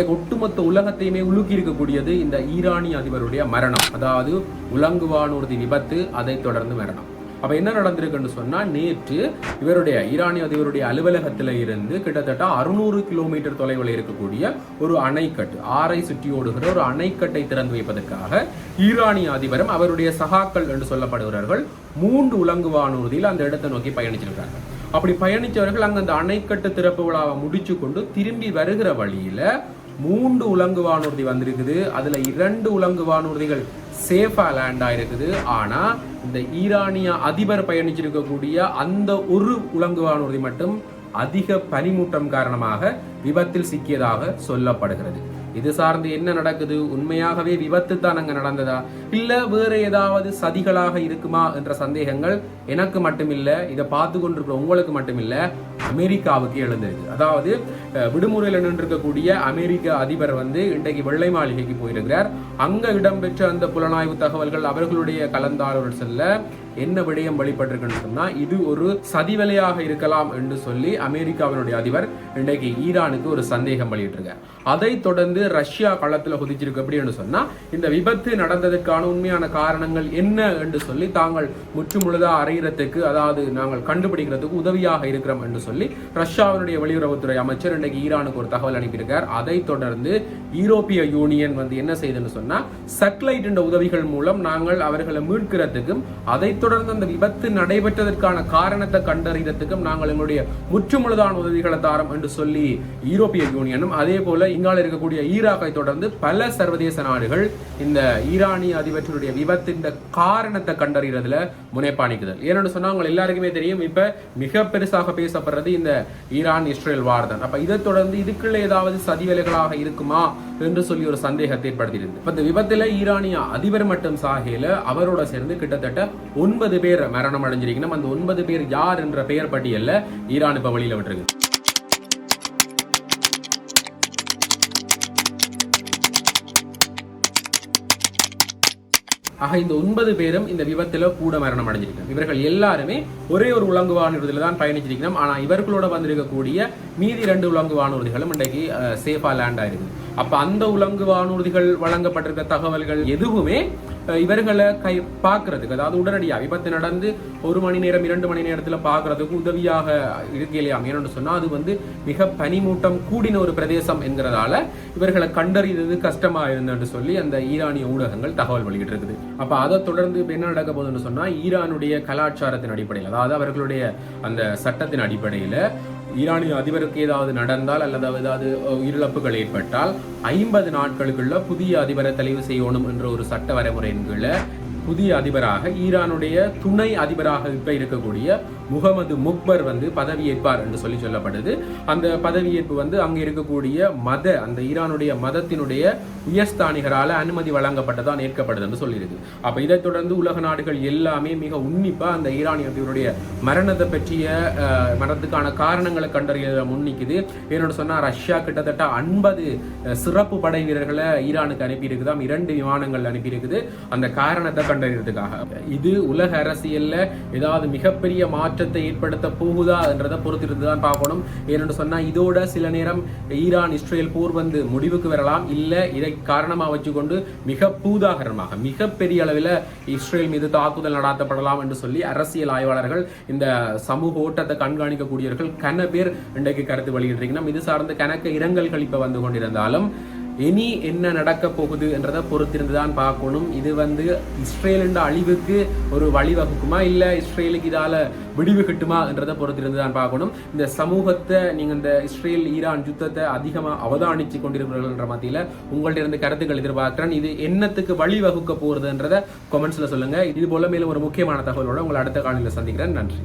இன்றைக்கு ஒட்டுமொத்த உலகத்தையுமே உலுக்கி இருக்கக்கூடியது இந்த ஈரானிய அதிபருடைய மரணம். அதாவது உலங்கு வானூர்தி விபத்து அதை தொடர்ந்து மரணம். அப்போ என்ன நடந்திருக்குன்னு சொன்னா நேற்று இவருடைய ஈரானிய அதிபருடைய அலுவலகத்தில் இருந்து கிட்டத்தட்ட அறுநூறு கிலோமீட்டர் தொலைவில் இருக்கக்கூடிய ஒரு அணைக்கட்டு ஆரை சுற்றி ஓடுகிற ஒரு அணைக்கட்டை திறந்து வைப்பதற்காக ஈரானிய அதிபரும் அவருடைய சகாக்கள் என்று சொல்லப்படுகிறார்கள் மூன்று உலங்கு வானூர்தியில் அந்த இடத்தை நோக்கி பயணிச்சிருக்காங்க அப்படி பயணித்தவர்கள் அங்கே அந்த அணைக்கட்டு திறப்பு விழாவை முடிச்சு கொண்டு திரும்பி வருகிற வழியில மூன்று உலங்கு வானூர்தி வந்திருக்குது. அதில் இரண்டு உலங்கு வானூர்திகள் சேஃபாக லேண்ட் ஆயிருக்குது. ஆனால் இந்த ஈரானிய அதிபர் பயணிச்சிருக்கக்கூடிய அந்த ஒரு உலங்கு வானூர்தி மட்டும் அதிக பனிமூட்டம் காரணமாக விபத்தில் சிக்கியதாக சொல்லப்படுகிறது. இது சார்ந்து என்ன நடக்குது? உண்மையாகவே விபத்து தான் அங்க நடந்ததா? இல்ல வேற ஏதாவது சதிகளாக இருக்குமா என்ற சந்தேகங்கள் எனக்கு மட்டுமில்ல இதை பார்த்து கொண்டிருக்கிற உங்களுக்கு மட்டுமில்ல அமெரிக்காவுக்கு எழுந்திருக்கு அதாவது அஹ், விடுமுறையில் நின்றிருக்கக்கூடிய அமெரிக்க அதிபர் வந்து இன்றைக்கு வெள்ளை மாளிகைக்கு போயிருக்கிறார். அங்க இடம்பெற்ற அந்த புலனாய்வு தகவல்கள் அவர்களுடைய கலந்தாலோசல்ல என்ன விடயம் வெளிப்பட்டிருக்குன்னு சொன்னா இது ஒரு சதிவலையாக இருக்கலாம் என்று சொல்லி அமெரிக்காவினுடைய அதிபர் இன்றைக்கு ஈரானுக்கு ஒரு சந்தேகம் வெளியிட்டிருக்கார். அதை தொடர்ந்து ரஷ்யா களத்துல குதிச்சிருக்கு அப்படின்னு சொன்னா இந்த விபத்து நடந்ததற்கான உண்மையான காரணங்கள் என்ன என்று சொல்லி தாங்கள் முற்றுமுழுதா அறையிறதுக்கு அதாவது நாங்கள் கண்டுபிடிக்கிறதுக்கு உதவியாக இருக்கிறோம் என்று சொல்லி ரஷ்யாவினுடைய வெளியுறவுத்துறை அமைச்சர் இன்றைக்கு ஈரானுக்கு ஒரு தகவல் அனுப்பியிருக்கார். அதை தொடர்ந்து யூரோப்பிய யூனியன் வந்து என்ன செய்யுதுன்னு சொன்னா சட்டலைட் என்ற உதவிகள் மூலம் நாங்கள் அவர்களை மீட்கிறதுக்கும் அதை தொடர்ந்து தொடர்ந்து அந்த விபத்து நடைபெற்றதற்கான காரணத்தை கண்டறியறதுக்கும் நாங்கள் எங்களுடைய முற்றுமுழுதான உதவிகளை தாரம் என்று சொல்லி யூரோப்பிய யூனியனும் அதே போல இங்கால இருக்கக்கூடிய ஈராக்கை தொடர்ந்து பல சர்வதேச நாடுகள் இந்த ஈரானிய அதிபர்களுடைய விபத்தின் காரணத்தை கண்டறிகிறதுல முனைப்பாணிக்குதல். ஏன்னு சொன்னா உங்க எல்லாருக்குமே தெரியும் இப்ப மிக பெருசாக பேசப்படுறது இந்த ஈரான் இஸ்ரேல் வார் தான். அப்ப இதை தொடர்ந்து இதுக்குள்ள ஏதாவது சதிவேலைகளாக இருக்குமா என்று சொல்லி ஒரு சந்தேகத்தை ஏற்படுத்தியிருந்து இப்ப இந்த விபத்துல ஈரானிய அதிபர் மட்டும் சாகையில அவரோட சேர்ந்து கிட்டத்தட்ட ஒன்பது பேர் மரணம் அடைஞ்சிருக்கணும் அந்த ஒன்பது பேர் யார் என்ற பெயர் பட்டியல்ல ஈரான் இப்ப வெளியில விட்டுருக்கு. ஆக இந்த ஒன்பது பேரும் இந்த விபத்தில் கூட மரணம் அடைஞ்சிருக்காங்க. இவர்கள் எல்லாருமே ஒரே ஒரு உலங்கு வானூர்தியில் தான் பயணிச்சிருக்கணும். ஆனால் இவர்களோட வந்திருக்கக்கூடிய மீதி ரெண்டு உலங்கு வானூர்திகளும் இன்றைக்கு சேஃபாக லேண்ட் ஆயிருக்கு அப்ப அந்த உலங்கு வானூர்திகள் வழங்கப்பட்டிருக்க தகவல்கள் எதுவுமே இவர்களை கை பார்க்கறதுக்கு அதாவது உடனடியாக விபத்து நடந்து ஒரு மணி நேரம் இரண்டு மணி நேரத்தில் பார்க்கறதுக்கு உதவியாக இருக்கலையாம் ஏன்னு சொன்னால் அது வந்து மிக பனிமூட்டம் கூடின ஒரு பிரதேசம் என்கிறதால இவர்களை கண்டறிந்தது கஷ்டமா இருந்ததுன்னு சொல்லி அந்த ஈரானிய ஊடகங்கள் தகவல் வெளியிட்டு இருக்குது. அப்ப அதை தொடர்ந்து என்ன நடக்க போகுதுன்னு சொன்னா ஈரானுடைய கலாச்சாரத்தின் அடிப்படையில் அதாவது அவர்களுடைய அந்த சட்டத்தின் அடிப்படையில் ஈரானிய அதிபருக்கு ஏதாவது நடந்தால் அல்லது ஏதாவது உயிரிழப்புகள் ஏற்பட்டால் ஐம்பது நாட்களுக்குள்ள புதிய அதிபரை தெளிவு செய்யணும் என்ற ஒரு சட்ட வரைமுறையின் கீழே புதிய அதிபராக ஈரானுடைய துணை அதிபராக இப்ப இருக்கக்கூடிய முகமது முக்பர் வந்து பதவியேற்பார் என்று சொல்லி சொல்லப்படுது. அந்த பதவியேற்பு வந்து அங்க இருக்கக்கூடிய மத அந்த ஈரானுடைய மதத்தினுடைய உயர்ஸ்தானிகரால அனுமதி வழங்கப்பட்டதான் ஏற்கப்படுது என்று சொல்லியிருக்கு. அப்ப இதைத் தொடர்ந்து உலக நாடுகள் எல்லாமே மிக உன்னிப்பா அந்த ஈரானிய மரணத்தை பற்றிய மரணத்துக்கான காரணங்களை கண்டறிய முன்னிக்குது என்னோட சொன்னா ரஷ்யா கிட்டத்தட்ட ஐம்பது சிறப்பு படை வீரர்களை ஈரானுக்கு அனுப்பி இருக்குதாம் இரண்டு விமானங்கள் அனுப்பி இருக்குது அந்த காரணத்தை கண்டறியறதுக்காக இது உலக அரசியல்ல ஏதாவது மிகப்பெரிய மாற்றத்தை ஏற்படுத்த போகுதா என்றதை பொறுத்திருந்து தான் பார்க்கணும். ஏனென்று சொன்னா இதோட சில நேரம் ஈரான் இஸ்ரேல் போர் வந்து முடிவுக்கு வரலாம். இல்ல இதை காரணமாக வச்சுக்கொண்டு மிக பூதாகரமாக மிகப்பெரிய அளவில் இஸ்ரேல் மீது தாக்குதல் நடாத்தப்படலாம் என்று சொல்லி அரசியல் ஆய்வாளர்கள் இந்த சமூக ஓட்டத்தை கண்காணிக்கக்கூடியவர்கள் கன பேர் இன்றைக்கு கருத்து வெளியிட்டிருக்கணும் இது சார்ந்த கணக்க இரங்கல்கள் இப்போ வந்து கொண்டிருந்தாலும் இனி என்ன நடக்க போகுது என்றதை பொறுத்திருந்து தான் பார்க்கணும். இது வந்து இஸ்ரேலின் அழிவுக்கு ஒரு வழிவகுக்குமா? இல்லை இஸ்ரேலுக்கு இதால் விடிவு கிட்டுமா என்றதை பொறுத்திருந்து தான் பார்க்கணும். இந்த சமூகத்தை நீங்கள் இந்த இஸ்ரேல் ஈரான் யுத்தத்தை அதிகமாக அவதானித்து கொண்டிருக்கிறீர்கள் என்ற மத்தியில் உங்கள்கிட்ட இருந்து கருத்துக்கள் எதிர்பார்க்குறேன். இது என்னத்துக்கு வழிவகுக்க போகிறதுன்றதை கொமெண்ட்ஸில் சொல்லுங்கள் இது போல மேலும் ஒரு முக்கியமான தகவலோடு உங்களை அடுத்த காலையில் சந்திக்கிறேன். நன்றி.